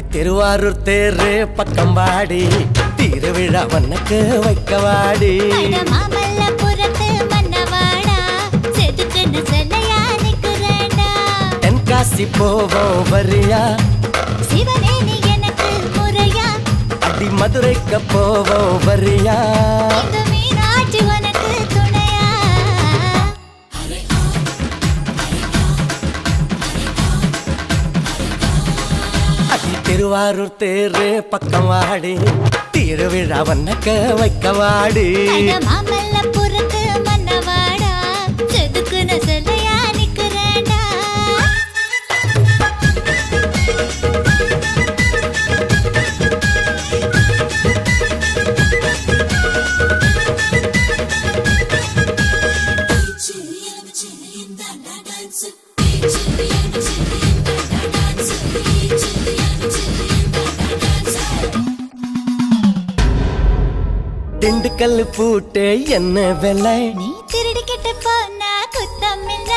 திருவாரூர் தேரு பக்கம் வாடி. திருவிழா வண்ணக்கு வைக்கவாடி தென்காசி போவோம் வரியா. அடி மதுரைக்கு போவோம் வரியா. திருவாரூர் தேரு பக்கம் வாடி திருவிழா வண்ணக்க வைக்க வாடி. திண்டுக்கல் பூட்டு என்ன விலை? நீ திருடிக்கிட்டு போனா குத்தம் இல்ல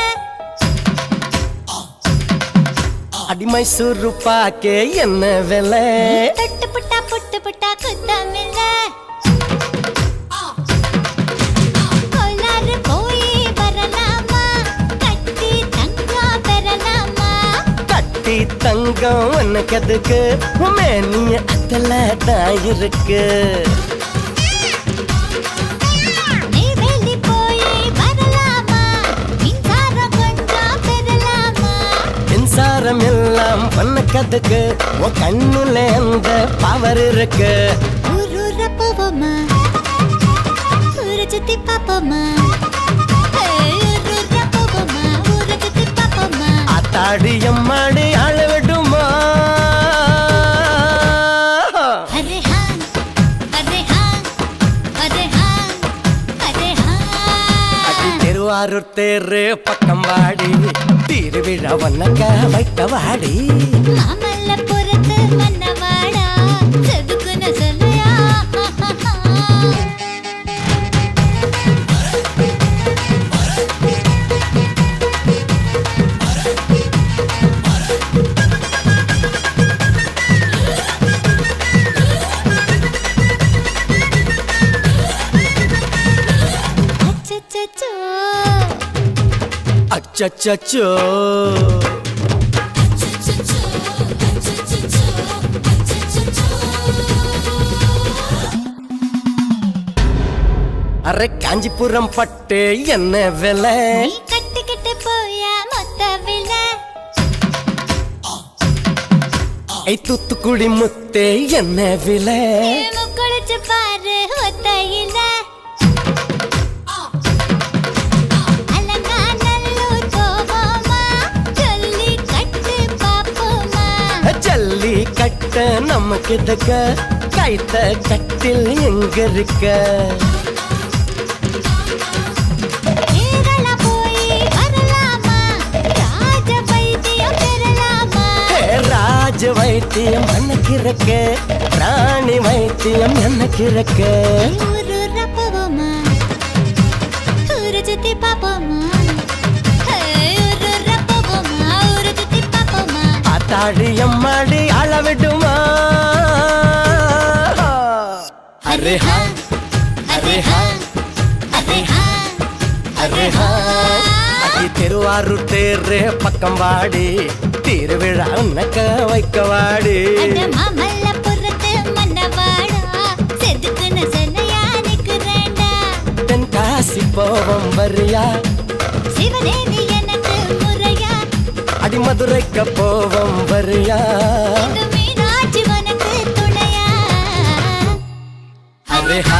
அடி மைசூர் பாக்கே என்ன விலை? தொட்டு புட்டா புட்டு புட்டா குத்தம் இல்ல கோலாறு போய் வரலாமா? கட்டி தங்கம் உனக்கு எதுக்கு? மேனிய அத்தல தான் இருக்கு. உனக்கு எதுக்கு உன் கண்ணுல அந்த பவர் இருக்கு. ஊரை ஊரூர போவோமா? ஊரை சுத்தி பாப்போமா அத்தாடி அம்மாடி ஆள திருவாரூர் தேரு பக்கம் வாடி திருவிழா வண்ணக்க வைத்த வாடி மாமல்லபுரத்து மன்ன அச்சச்சோ. அரை காஞ்சிபுரம் பட்டு என்ன விலை? கட்டிக்கிட்டு போயா மொத்த விலை. ஐ தூத்துக்குடி முத்தே என்ன விலை? முக்குளிச்சு பாரு ஒத்தையில கட்ட நம்ம கிட்டக்க கைத்த கட்டில் எங்க இருக்க? ராஜ வைத்தியம் எனக்கு இருக்க. ராணி வைத்தியம் எனக்கு இருக்க. சுத்தி பாப்போமா? ஏய், ஊரூர அளவிடுமா அரே ஹா அரே ஹா அரே ஹா அரே ஹா. அடி திருவாரூர் தேரு பக்கம் வாடி திருவிழா உனக்க வைக்க வாடி. தென்காசி போவோம் வரியா சிவனே நீ எனக்கு முறையா அடி மதுரைக்கு போவோம் வரியா? அரே ஹா